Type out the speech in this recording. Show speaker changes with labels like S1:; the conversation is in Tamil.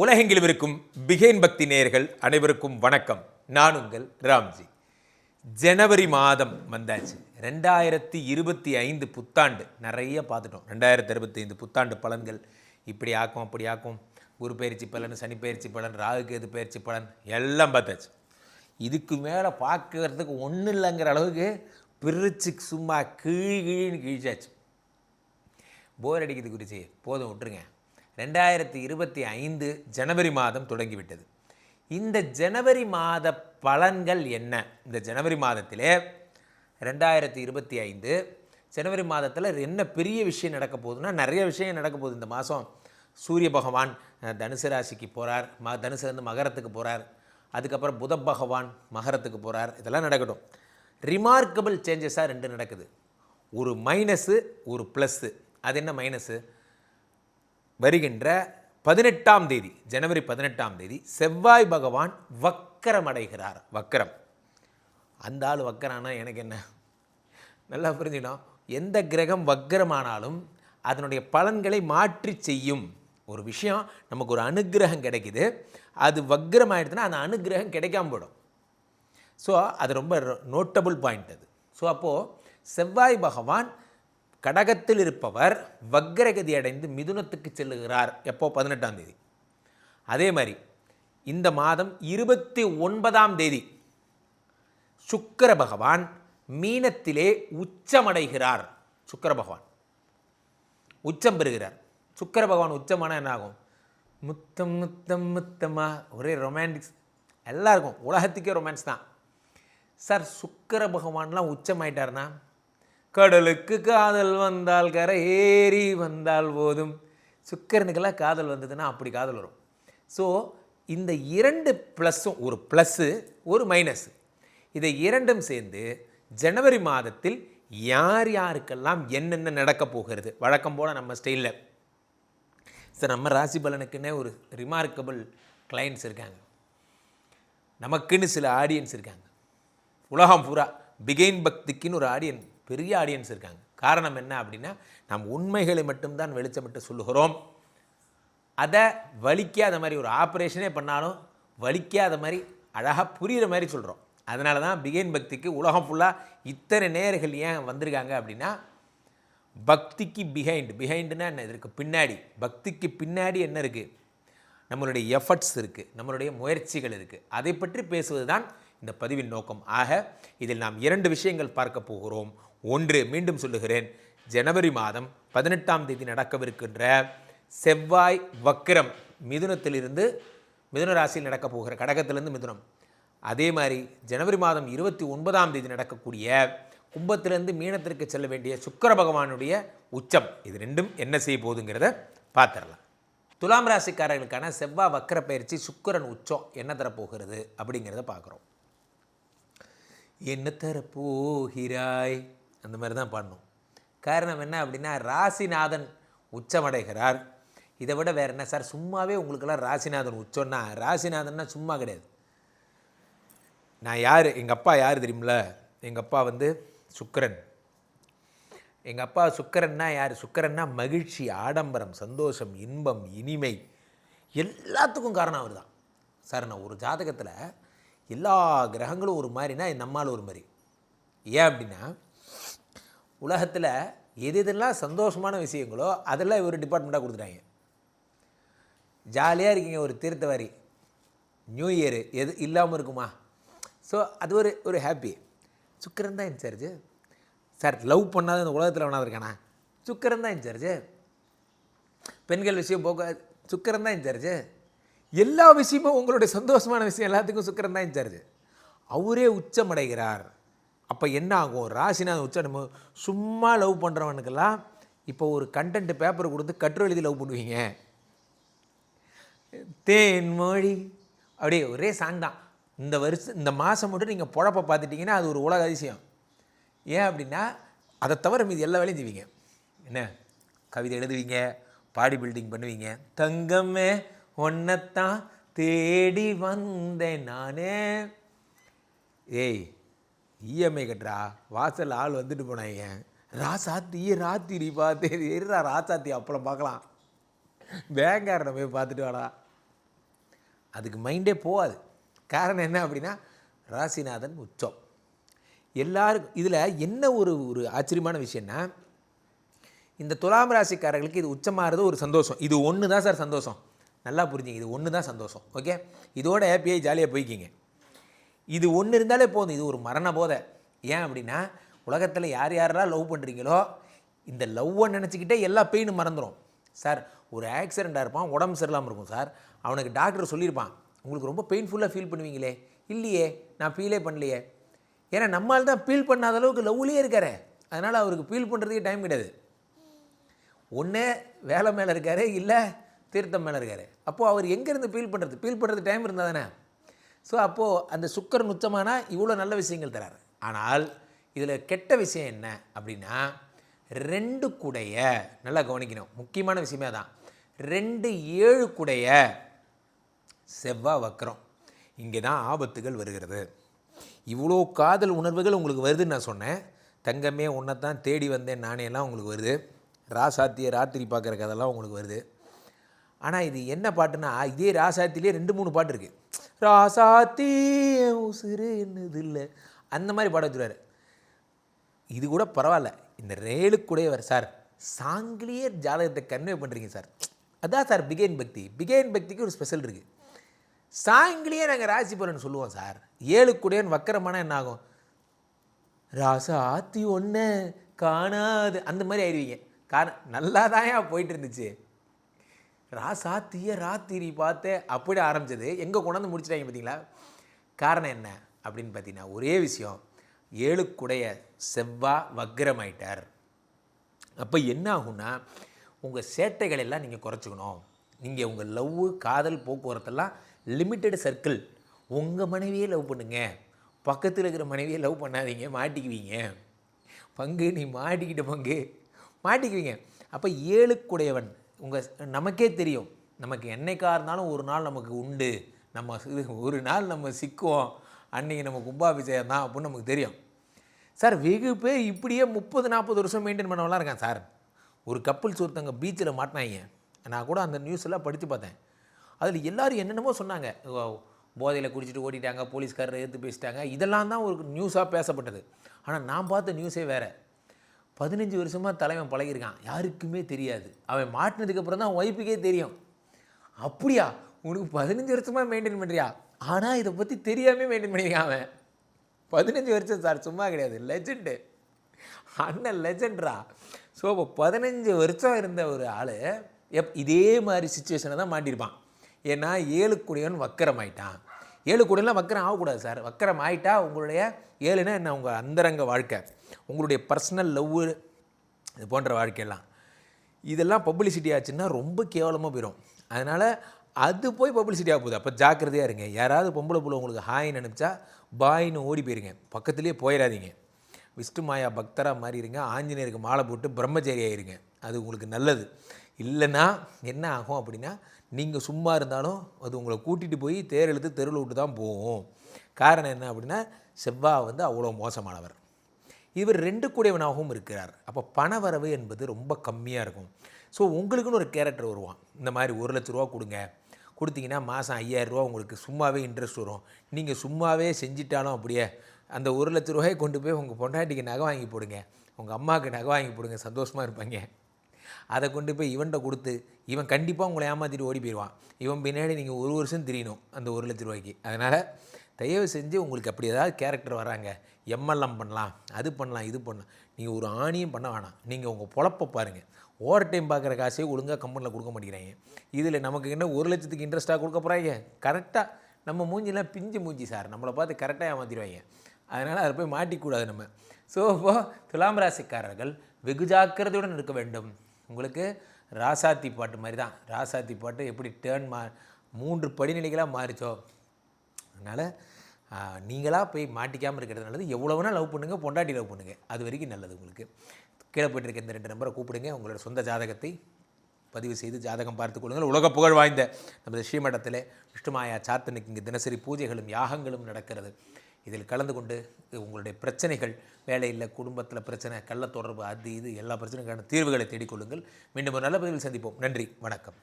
S1: உலகெங்கிலும் இருக்கும் பிகேன் பக்தி நேயர்கள் அனைவருக்கும் வணக்கம். நான் உங்கள் ராம்ஜி. ஜனவரி மாதம் வந்தாச்சு. ரெண்டாயிரத்தி இருபத்தி ஐந்து புத்தாண்டு. நிறைய பார்த்துட்டோம். ரெண்டாயிரத்தி இருபத்தி ஐந்து புத்தாண்டு பலன்கள். இப்படி ஆக்கும் அப்படி ஆக்கும். குரு பயிற்சி பலன் சனி பயிற்சி பலன் ராகுகேது பயிற்சி பலன் எல்லாம் பார்த்தாச்சு. இதுக்கு மேலே பார்க்கறதுக்கு ஒன்றும் இல்லைங்கிற அளவுக்கு பிரிச்சு சும்மா கீழ் கீழ்னு கிழிச்சாச்சு. போர் அடிக்கிறது குறிச்சி போதும் விட்டுருங்க. ரெண்டாயிரத்தி இருபத்தி ஐந்து ஜனவரி மாதம் தொடங்கிவிட்டது. இந்த ஜனவரி மாத பலன்கள் என்ன? இந்த ஜனவரி மாதத்திலே ரெண்டாயிரத்தி இருபத்தி ஐந்து ஜனவரி மாதத்தில் என்ன பெரிய விஷயம் நடக்க போகுதுன்னா நிறைய விஷயம் நடக்க போகுது. இந்த மாதம் சூரிய பகவான் தனுசு ராசிக்கு போகிறார் ம தனுசுலேருந்து வந்து மகரத்துக்கு போகிறார் அதுக்கப்புறம் புத பகவான் மகரத்துக்கு போகிறார் இதெல்லாம் நடக்கட்டும். ரிமார்க்கபிள் சேஞ்சஸாக ரெண்டு நடக்குது. ஒரு மைனஸு ஒரு ப்ளஸ்ஸு அது என்ன மைனஸு வருகின்ற பதினெட்டாம் தேதி ஜனவரி பதினெட்டாம் தேதி செவ்வாய் பகவான் வக்கரம் அடைகிறார். வக்கரம். அந்த ஆள் வக்கரானா எனக்கு என்ன? நல்லா புரிஞ்சுக்கணும். எந்த கிரகம் வக்கரமானாலும் அதனுடைய பலன்களை மாற்றி செய்யும் ஒரு விஷயம். நமக்கு ஒரு அனுக்கிரகம் கிடைக்குது. அது வக்கரம் அந்த அனுக்கிரகம் கிடைக்காம போயிடும். ஸோ அது ரொம்ப நோட்டபுள் பாயிண்ட் அது. ஸோ அப்போது செவ்வாய் பகவான் கடகத்தில் இருப்பவர் வக்ரகதி அடைந்து மிதுனத்துக்கு செல்லுகிறார். எப்போ? பதினெட்டாம் தேதி. அதே மாதிரி இந்த மாதம் இருபத்தி ஒன்பதாம் தேதி சுக்கர பகவான் மீனத்திலே உச்சமடைகிறார். சுக்கிர பகவான். உச்சம் பெறுகிறார். சுக்கிர பகவான் உச்சமான என்ன ஆகும் முத்தம் முத்தம்? முத்தமாக ஒரே ரொமான்டிக்ஸ் எல்லாருக்கும். உலகத்துக்கே ரொமான்ஸ் தான். சார் சுக்கிர பகவான்லாம் உச்சமாயிட்டார்னா கடலுக்கு காதல் வந்தால் கரை ஏறி வந்தால் போதும். சுக்கிரனுக்கெல்லாம் காதல் வந்ததுன்னா அப்படி காதல் வரும். ஸோ இந்த இரண்டு ப்ளஸ்ஸும் ஒரு ப்ளஸ்ஸு ஒரு மைனஸ் இதை இரண்டும் சேர்ந்து ஜனவரி மாதத்தில் யார் யாருக்கெல்லாம் என்னென்ன நடக்கப் போகிறது? வழக்கம் போல் நம்ம ஸ்டைலில் சார் நம்ம ராசி பலனுக்குன்னே ஒரு ரிமார்க்கபிள் கிளைண்ட்ஸ் இருக்காங்க. நமக்குன்னு சில ஆடியன்ஸ் இருக்காங்க. உலகம் பூரா பிகெயின் பக்திக்குன்னு ஒரு ஆடியன் பெரிய ஆடியன்ஸ் இருக்காங்க. காரணம் என்ன அப்படின்னா நாம் உண்மைகளை மட்டும்தான் வெளிச்சமிட்டு சொல்லுகிறோம். அதை வலிக்காத மாதிரி ஒரு ஆப்ரேஷனே பண்ணாலும் வலிக்காத மாதிரி அழகாக புரிகிற மாதிரி சொல்கிறோம் அதனால தான் பிகேன் பக்திக்கு உலகம் ஃபுல்லாக இத்தனை நேர்கள் ஏன் வந்திருக்காங்க அப்படின்னா பக்திக்கு பிஹைண்ட் பிஹைண்டுனா என்ன? இதற்கு பின்னாடி. பக்திக்கு பின்னாடி என்ன இருக்குது நம்மளுடைய எஃபர்ட்ஸ் இருக்குது நம்மளுடைய முயற்சிகள் இருக்குது அதை பற்றி பேசுவது தான் இந்த பதிவின் நோக்கம். ஆக இதில் நாம் இரண்டு விஷயங்கள் பார்க்க போகிறோம். ஒன்று மீண்டும் சொல்லுகிறேன். ஜனவரி மாதம் பதினெட்டாம் தேதி நடக்கவிருக்கின்ற செவ்வாய் வக்கிரம் மிதுனத்திலிருந்து மிதுன ராசியில் நடக்கப் போகிற கடகத்திலிருந்து மிதுனம். அதே மாதிரி ஜனவரி மாதம் இருபத்தி ஒன்பதாம் தேதி நடக்கக்கூடிய கும்பத்திலிருந்து மீனத்திற்கு செல்ல வேண்டிய சுக்கிர பகவானுடைய உச்சம். இது ரெண்டும் என்ன செய்ய போகுதுங்கிறத பார்த்துடலாம். துலாம் ராசிக்காரர்களுக்கான செவ்வாய் வக்கர பயிற்சி சுக்கிரன் உச்சம் என்ன தரப்போகிறது அப்படிங்கிறத பார்க்குறோம். என்ன தரப்போகிறாய்? அந்த மாதிரி தான் பண்ணும் காரணம் என்ன அப்படின்னா ராசிநாதன் உச்சமடைகிறார். இதை விட வேறு என்ன சார்? சும்மாவே உங்களுக்கெல்லாம் ராசிநாதன் உச்சம்னா ராசிநாதன்னா சும்மா கிடையாது. நான் யார்? எங்கள் அப்பா யார் தெரியுமில எங்கள் அப்பா வந்து சுக்கரன். எங்கள் அப்பா சுக்கிரன்னா யார்? சுக்கரன்னா மகிழ்ச்சி ஆடம்பரம் சந்தோஷம் இன்பம் இனிமை. எல்லாத்துக்கும் காரணம் அவர் தான் சார் நான் ஒரு ஜாதகத்தில் எல்லா கிரகங்களும் ஒரு மாதிரினா நம்மால் ஒரு மாதிரி. ஏன் அப்படின்னா உலகத்தில் எது எதெல்லாம் சந்தோஷமான விஷயங்களோ அதெல்லாம் இவர் டிபார்ட்மெண்ட்டாக கொடுத்துட்டாங்க. ஜாலியாக இருக்கீங்க ஒரு தீர்த்தவாரி. நியூ இயரு எது இல்லாமல் இருக்குமா? ஸோ அது ஒரு ஒரு ஹாப்பி சுக்கரன் தான் இன்சார்ஜ் சார் லவ் பண்ணாத இந்த உலகத்தில் வேணாது இருக்கானா? சுக்கரன் தான் இன்சார்ஜ் பெண்கள் விஷயம் போக சுக்கரன் தான் இன்சார்ஜ் எல்லா விஷயமும் உங்களுடைய சந்தோஷமான விஷயம் எல்லாத்துக்கும் சுக்கரன் தான் இன்சார்ஜ். அவரே உச்சமடைகிறார். அப்போ என்ன ஆகும்? ராசிநாதன் உச்சம் சும்மா லவ் பண்ணுறவனுக்கெல்லாம் இப்போ ஒரு கண்டென்ட் பேப்பர் கொடுத்து கட்டுரை எழுதி லவ் பண்ணுவீங்க. தேன்மொழி அப்படியே ஒரே சாங் தான். இந்த வருஷம் இந்த மாதம் மட்டும் நீங்கள் பொழப்ப பார்த்துட்டிங்கன்னா அது ஒரு உலக அதிசயம். ஏன் அப்படின்னா அதை தவிர மீது எல்லா வேலையும் செய்வீங்க. என்ன? கவிதை எழுதுவீங்க பாடி பில்டிங் பண்ணுவீங்க. தங்கமே ஒன்னத்தான் தேடி வந்தேன் நானே. ஏய் இஎம்ஐ கட்டுறா. வாசல் ஆள் வந்துட்டு போனாங்க ராசாத்தி ராத்திரி பார்த்து. இருடா ராசாத்தி அப்புறம் பார்க்கலாம். பேங்காரனை போய் பார்த்துட்டு வாடா. அதுக்கு மைண்டே போகாது. காரணம் என்ன அப்படின்னா ராசிநாதன் உச்சம். எல்லாருக்கும் இதில் என்ன ஒரு ஒரு ஆச்சரியமான விஷயம்னா இந்த துலாம் ராசிக்காரர்களுக்கு இது உச்சமாகிறது ஒரு சந்தோஷம். இது ஒன்று தான் சார் சந்தோஷம். நல்லா புரிஞ்சுங்க. இது ஒன்று தான் சந்தோஷம். ஓகே இதோட ஹேப்பியாக ஜாலியாக போய்க்கிங்க. இது ஒன்று இருந்தாலே போதும். இது ஒரு மரண போதை. ஏன் அப்படின்னா உலகத்தில் யார் யாரெல்லாம் லவ் பண்ணுறீங்களோ இந்த லவ்வை நினச்சிக்கிட்டே எல்லா பெயினும் மறந்துடும் சார் ஒரு ஆக்சிடெண்ட்டாக இருப்பான் உடம்பு சரியில்லாமல் இருக்கும் சார் அவனுக்கு டாக்டர் சொல்லியிருப்பான் உங்களுக்கு ரொம்ப பெயின்ஃபுல்லாக ஃபீல் பண்ணுவீங்களே. இல்லையே நான் ஃபீலே பண்ணலையே. ஏன்னா நம்மால் தான் ஃபீல் பண்ணாத அளவுக்கு லவ்லேயே இருக்கார். அதனால் அவருக்கு ஃபீல் பண்ணுறதுக்கே டைம் கிடையாது. ஒன்று வேலை மேலே இருக்காரு இல்லை தீர்த்தம் மேலே இருக்காரு. அப்போது அவர் எங்கேருந்து ஃபீல் பண்ணுறது ஃபீல் பண்ணுறது டைம் இருந்தால் தானே? ஸோ அப்போது அந்த சுக்கரன் உச்சமானா இவ்வளோ நல்ல விஷயங்கள் தராரு. ஆனால் இதில் கெட்ட விஷயம் என்ன அப்படின்னா ரெண்டு குடைய நல்லா கவனிக்கணும். முக்கியமான விஷயமே தான் ரெண்டு ஏழு குடைய செவ்வாய் வக்கரம். இங்கே தான் ஆபத்துகள் வருகிறது. இவ்வளோ காதல் உணர்வுகள் உங்களுக்கு வருதுன்னு நான் சொன்னேன். தங்கமே உன்னை தான் தேடி வந்தேன் நானே எல்லாம் உங்களுக்கு வருது. ராசாத்திய ராத்திரி பார்க்குற கதெல்லாம் உங்களுக்கு வருது. ஆனால் இது என்ன பாட்டுனா இதே ராசாத்திலே ரெண்டு மூணு பாட்டு இருக்குது ராசாத்தி உசுறு என்னது இல்லை அந்த மாதிரி பாட வச்சுருவாரு. இது கூட பரவாயில்ல. இந்த ரேலுக்குடையவர் சார் சாங்கிலியே ஜாதகத்தை கன்வே பண்ணுறீங்க சார். அதான் சார் பிகேன் பக்தி. பிகேன் பக்திக்கு ஒரு ஸ்பெஷல் இருக்குது சாங்கிலியே நாங்கள் ராசி பலன் சொல்லுவோம் சார். ஏழுக்குடையன் வக்கரமான என்ன ஆகும்? ராசா ஆத்தி ஒன்று காணாது. அந்த மாதிரி ஆயிடுவீங்க. காரணம் நல்லா தான் போயிட்டு இருந்துச்சு. ராசாத்திய ராத்திரி பார்த்து அப்படி ஆரம்பிச்சது. எங்கே கொண்டாந்து முடிச்சிட்டாங்க பார்த்தீங்களா காரணம் என்ன அப்படின்னு பார்த்தீங்கன்னா ஒரே விஷயம் ஏழுக்குடைய செவ்வா வக்ரமாயிட்டார். அப்போ என்ன ஆகும்னா உங்கள் சேட்டைகள் எல்லாம் நீங்கள் குறைச்சிக்கணும். நீங்கள் உங்கள் லவ் காதல் போக்குவரத்தெல்லாம் லிமிட்டெட் சர்க்கிள் உங்கள் மனைவியே லவ் பண்ணுங்க. பக்கத்தில் இருக்கிற மனைவியை லவ் பண்ணாதீங்க மாட்டிக்குவீங்க. பங்கு நீ மாட்டிக்கிட்ட பங்கு மாட்டிக்குவீங்க. அப்போ ஏழுக்குடையவன் உங்கள் நமக்கே தெரியும். நமக்கு என்னைக்கா இருந்தாலும் ஒரு நாள் நமக்கு உண்டு. நம்ம ஒரு நாள் நம்ம சிக்குவோம். அன்றைக்கி நம்ம கும்பாபிஷேகம் தான் அப்படின்னு நமக்கு தெரியும். சார் வெகு பேர் இப்படியே முப்பது நாற்பது வருஷம் மெயின்டைன் பண்ணவெல்லாம் இருக்கான் சார். ஒரு கப்பல்ஸ் ஒருத்தவங்க பீச்சில் மாட்டினாங்க. நான் கூட அந்த நியூஸ் எல்லாம் படித்து பார்த்தேன். அதில் எல்லோரும் என்னென்னமோ சொன்னாங்க. போதையில் குடிச்சிட்டு ஓடிட்டாங்க போலீஸ்காரர் எடுத்து பேசிட்டாங்க. இதெல்லாம் தான் ஒரு நியூஸாக பேசப்பட்டது. ஆனால் நான் பார்த்த நியூஸே வேறு. பதினஞ்சு வருஷமாக தலைவன் பழகிருக்கான் யாருக்குமே தெரியாது. அவன் மாட்டினதுக்கப்புறம் தான் ஒய்ஃபுக்கே தெரியும். அப்படியா? உனக்கு பதினஞ்சு வருஷமாக மெயின்டைன் பண்ணுறியா ஆனால் இதை பற்றி தெரியாமல் மெயின்டைன் பண்ணியிருக்கான் அவன். பதினஞ்சு வருஷம் சார் சும்மா கிடையாது. லெஜெண்டு அண்ணன் லெஜெண்ட்ரா ஸோ இப்போ பதினஞ்சு வருஷம் இருந்த ஒரு ஆள் எப் இதே மாதிரி சுச்சுவேஷனை தான் மாட்டியிருப்பான். ஏன்னா ஏழு வக்கரமாயிட்டான். ஆயிட்டான் ஏழு குடியெல்லாம் வக்கரம் ஆகக்கூடாது சார். வக்கரம் ஆயிட்டா உங்களுடைய ஏழுனா என்ன? உங்கள் அந்தரங்க வாழ்க்கை. உங்களுடைய பர்சனல் லவ்வு இது போன்ற வாழ்க்கையெல்லாம். இதெல்லாம் பப்ளிசிட்டி ஆச்சுன்னா ரொம்ப கேவலமாக போயிடும் அதனால் அது போய் பப்ளிசிட்டி ஆக போகுது. அப்போ ஜாக்கிரதையாக இருங்க. யாராவது பொம்பளை பிள்ளை உங்களுக்கு ஹாய்னு நினச்சா பாய்னு ஓடி போயிருங்க. பக்கத்துலேயே போயிடாதீங்க. விஷ்ணு மாயா பக்தராக மாறிடுங்க ஆஞ்சநேயருக்கு மாலை போட்டு பிரம்மச்சாரி ஆயிருங்க. அது உங்களுக்கு நல்லது. இல்லைன்னா என்ன ஆகும் அப்படின்னா நீங்கள் சும்மா இருந்தாலும் அது உங்களை கூட்டிகிட்டு போய் தேர் இழுத்து தெருவில் விட்டு தான் போகும். காரணம் என்ன அப்படின்னா செவ்வாய் வந்து அவ்வளோ மோசமானவர். இவர் ரெண்டு கூடியவனாகவும் இருக்கிறார். அப்போ பணவரவு என்பது ரொம்ப கம்மியாக இருக்கும். ஸோ உங்களுக்குன்னு ஒரு கேரக்டர் வருவான். இந்த மாதிரி ஒரு லட்ச ரூபா கொடுங்க. கொடுத்தீங்கன்னா மாதம் ஐயாயிரரூவா உங்களுக்கு சும்மாவே இன்ட்ரெஸ்ட் வரும். நீங்கள் சும்மாவே செஞ்சிட்டாலும் அப்படியே அந்த ஒரு லட்ச ரூபாயை கொண்டு போய் உங்கள் பொண்டாட்டிக்கு நகை வாங்கி போடுங்க. உங்கள் அம்மாவுக்கு நகை வாங்கி போடுங்க. சந்தோஷமாக இருப்பாங்க. அதை கொண்டு போய் இவன்கிட்ட கொடுத்து இவன் கண்டிப்பாக உங்களை ஏமாற்றிட்டு ஓடி போயிடுவான் இவன் பின்னாடி நீங்கள் ஒரு வருஷம் தெரியணும் அந்த ஒரு லட்ச ரூபாய்க்கு. அதனால் தயவு செஞ்சு உங்களுக்கு அப்படி ஏதாவது கேரக்டர் வராங்க எம்எல்எம் பண்ணலாம் அது பண்ணலாம் இது பண்ணலாம். நீங்கள் ஒரு ஆணியும் பண்ண வேணாம். நீங்கள் உங்கள் பொழப்பை பாருங்கள் ஓவர் டைம் பார்க்குற காசே ஒழுங்காக கம்பெனியில் கொடுக்க மாட்டேங்கிறாங்க. இதில் நமக்கு என்ன ஒரு லட்சத்துக்கு இன்ட்ரெஸ்ட்டாக கொடுக்க போகிறாங்க கரெக்டாக நம்ம மூஞ்சிலாம் பிஞ்சு மூஞ்சி சார் நம்மளை பார்த்து கரெக்டாக ஏமாற்றிடுவாங்க அதனால் அதை போய் மாட்டிக்கூடாது நம்ம. ஸோ இப்போது துலாம் ராசிக்காரர்கள் வெகு ஜாக்கிரதையுடன் இருக்க வேண்டும். உங்களுக்கு ராசாத்தி பாட்டு மாதிரி தான். ராசாத்தி பாட்டு எப்படி டேர்ன் மா மூன்று படிநிலைகளாக மாறிச்சோ? அதனால் நீங்களாக போய் மாட்டிக்காமல் இருக்கிறது நல்லது. எவ்வளோனா லவ் பண்ணுங்கள் பொண்டாட்டி லவ் பண்ணுங்கள் அது வரைக்கும் நல்லது உங்களுக்கு. கீழே போய்ட்டுருக்க இந்த ரெண்டு நம்பரை கூப்பிடுங்க. உங்களோட சொந்த ஜாதகத்தை பதிவு செய்து ஜாதகம் பார்த்து கொள்ளுங்கள். உலக புகழ் வாய்ந்த நமது ஸ்ரீமடத்தில் விஷ்ணுமாயா சாத்தனுக்கு இங்கே தினசரி பூஜைகளும் யாகங்களும் நடக்கிறது. இதில் கலந்து கொண்டு உங்களுடைய பிரச்சனைகள் வேலையில் குடும்பத்தில் பிரச்சனை கள்ள தொடர்பு அது இது எல்லா பிரச்சனைக்கான தீர்வுகளை தேடிக்கொள்ளுங்கள். மீண்டும் ஒரு நல்ல பதிவில் சந்திப்போம். நன்றி வணக்கம்.